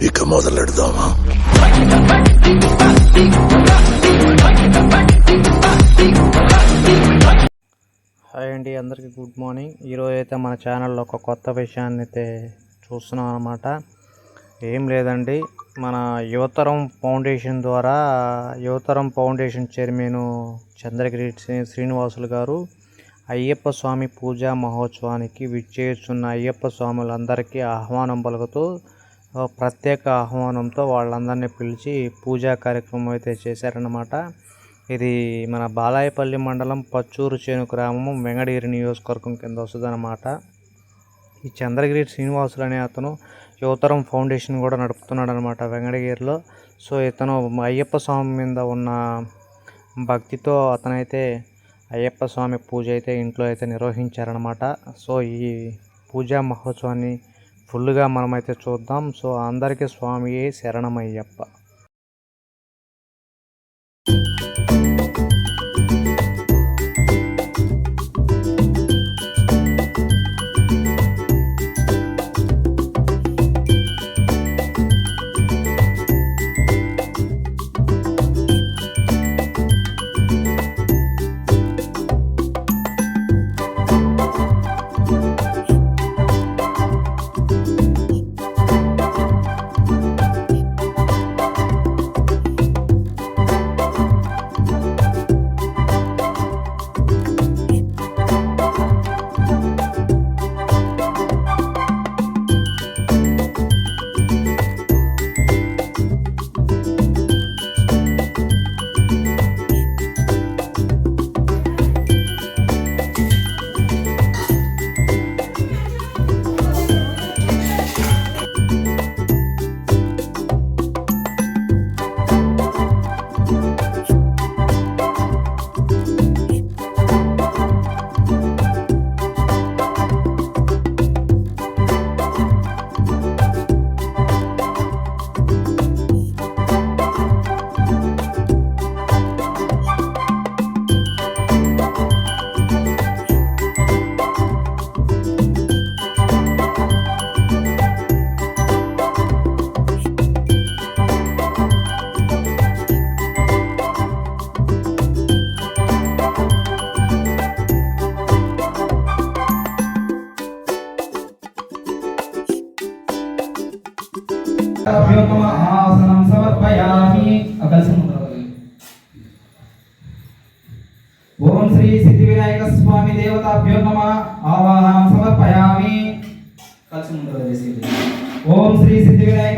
ఇక మొదలెడదామా? హాయ్ అండి అందరికీ గుడ్ మార్నింగ్. ఈరోజు అయితే మన ఛానల్లో ఒక కొత్త విషయాన్ని అయితే చూస్తున్నాం అనమాట ఏం లేదండి మన యువతరం ఫౌండేషన్ ద్వారా యువతరం ఫౌండేషన్ చైర్మన్ చంద్రగిరి శ్రీనివాసులు గారు అయ్యప్ప స్వామి పూజా మహోత్సవానికి విచ్చేస్తున్న అయ్యప్ప స్వాములందరికీ ఆహ్వానం పలుకుతూ ప్రత్యేక ఆహ్వానంతో వాళ్ళందరినీ పిలిచి పూజా కార్యక్రమం అయితే చేశారన్నమాట. ఇది మన బాలాయపల్లి మండలం పచ్చూరు చేను గ్రామం వెంగడగిరి నియోజకవర్గం కింద వస్తుందన్నమాట. ఈ చంద్రగిరి శ్రీనివాసులు అనే అతను యువతరం ఫౌండేషన్ కూడా నడుపుతున్నాడు అనమాట వెంగడగిరిలో. సో ఇతను అయ్యప్ప స్వామి మీద ఉన్న భక్తితో అతనైతే అయ్యప్ప స్వామి పూజ అయితే ఇంట్లో అయితే నిర్వహించారనమాట సో ఈ పూజా మహోత్సవాన్ని ఫుల్గా మనమైతే చూద్దాం. సో అందరికీ స్వామి శరణమయ్యప్ప.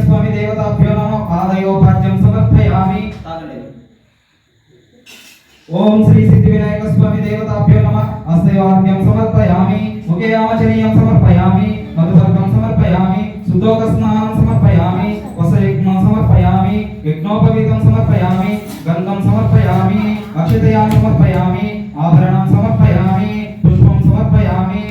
స్వామి దేవతాభ్యో నమ పాదయోపాద్యం సమర్పయామి తాగండి ఓం శ్రీ సిద్ధి వినాయక స్వామి దేవతాభ్యో నమ హస్తయోపాద్యం సమర్పయామి ముఖే ఆచరణీయం సమర్పయామి మధువర్గం సమర్పయామి సుదోక స్నానం సమర్పయామి వసయజ్ఞం సమర్పయామి యజ్ఞోపవీతం సమర్పయామి గంధం సమర్పయామి అక్షతయాం సమర్పయామి ఆభరణం సమర్పయామి పుష్పం సమర్పయామి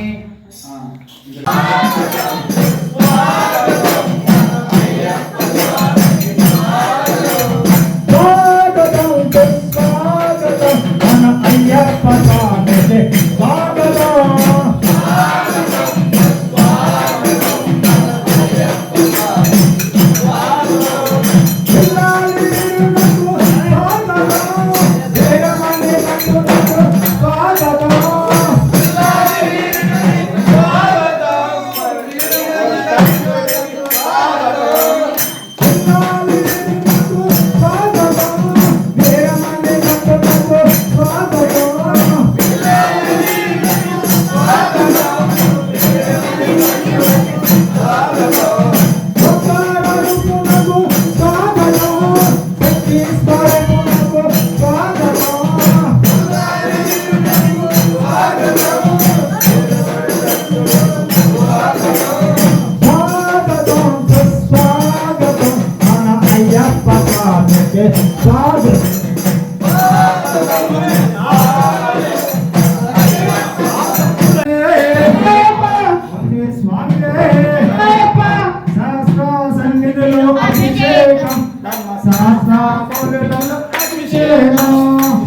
సన్నిధిలో అభిషేకం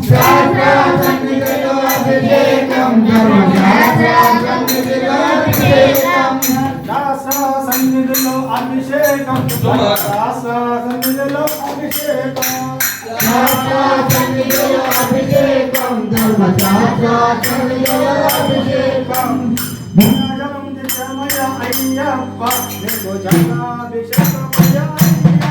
శాస్త్ర సన్నిధిలో అభిషేకం ధర్మశాస్త్ర సన్నిధిలో అభిషేకం దాస సన్నిధిలో అభిషేకం దాస సన్నిధిలో అభిషేకం శాస్త్ర సన్నిధిలో అభిషేకం ధర్మశాస్త్ర సన్నిధిలో అభిషేకం జ్ఞానం దిశమయ అయ్యప్ప నీకు జనాభిషేకమయ అయ్యప్ప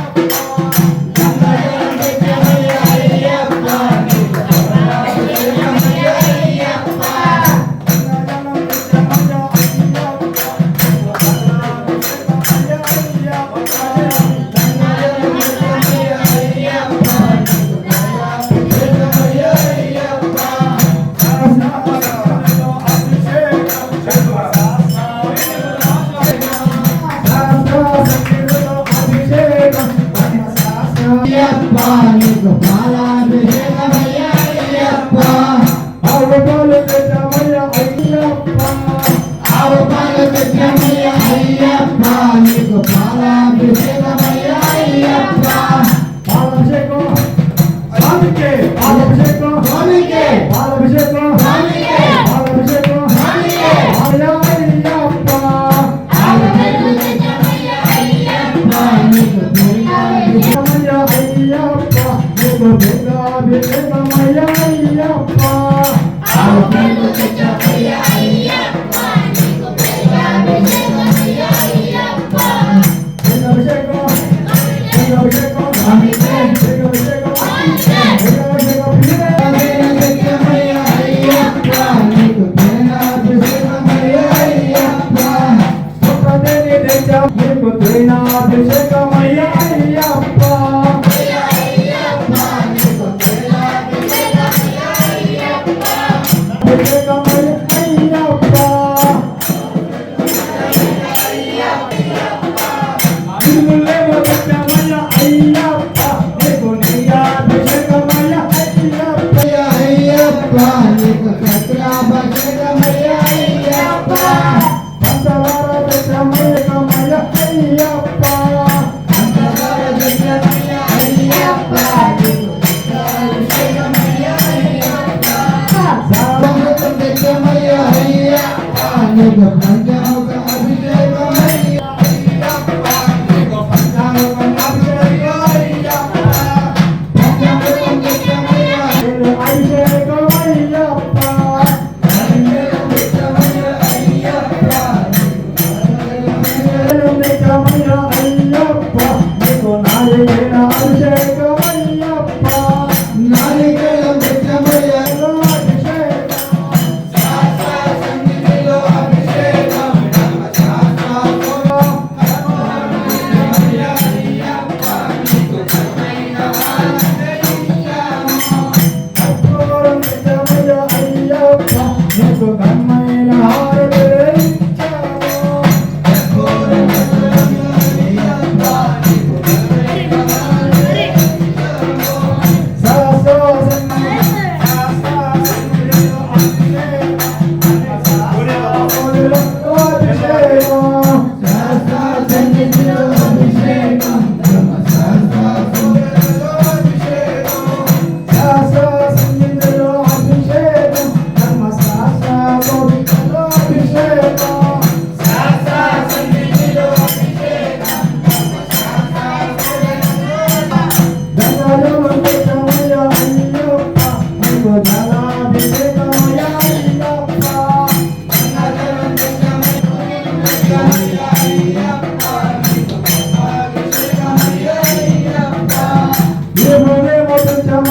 ఏ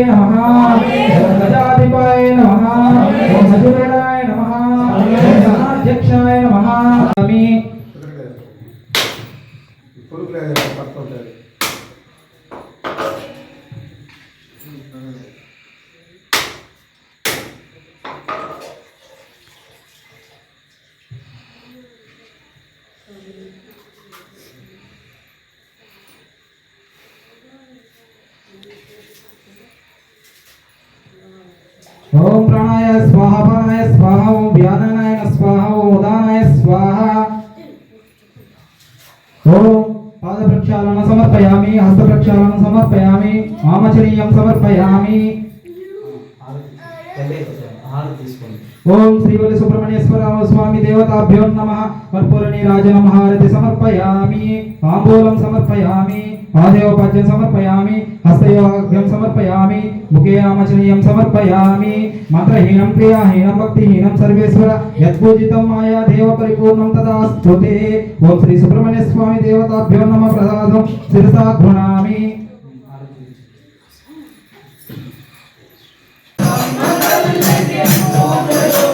కాలశాస్త్రే నమః. ఓం గజాధిపాయ నమః. ఓం మధురాయ నమః. ఓం ధనాధ్యక్షాయ నమః ఆమి ఓం ప్రాణాయ స్వాహ ప్రాణాయ స్వాహ ఓం వ్యానాయ స్వాహ ఓం ఉదానాయ స్వాహ ఓం పాద ప్రక్షాళన సమర్పయామి హస్త ప్రక్షాళన సమర్పయామి ఆమచనీయం సమర్పయామి ఓం శ్రీవల్లి సుబ్రహ్మణ్యేశ్వర స్వామి దేవతాభ్యో నమ కర్పూర నీరాజనం హారతి సమర్పయామి తాంబూలం సమర్పయామి పాదయోపాద్యం సమర్పయామి హస్తయోగ్యం సమర్పయామి ముఖే ఆమచనీయం సమర్పయామి మంత్రహీనం క్రియాహీనం భక్తిహీనం సర్వేశ్వర యత్పూజితం మాయా దేవ పరిపూర్ణం తదా స్తుతే ఓం శ్రీ సుబ్రహ్మణ్య స్వామి దేవతాభ్యో నమ ప్రసాదం శిరసా గృణామి చెయ్యొద్దంటారు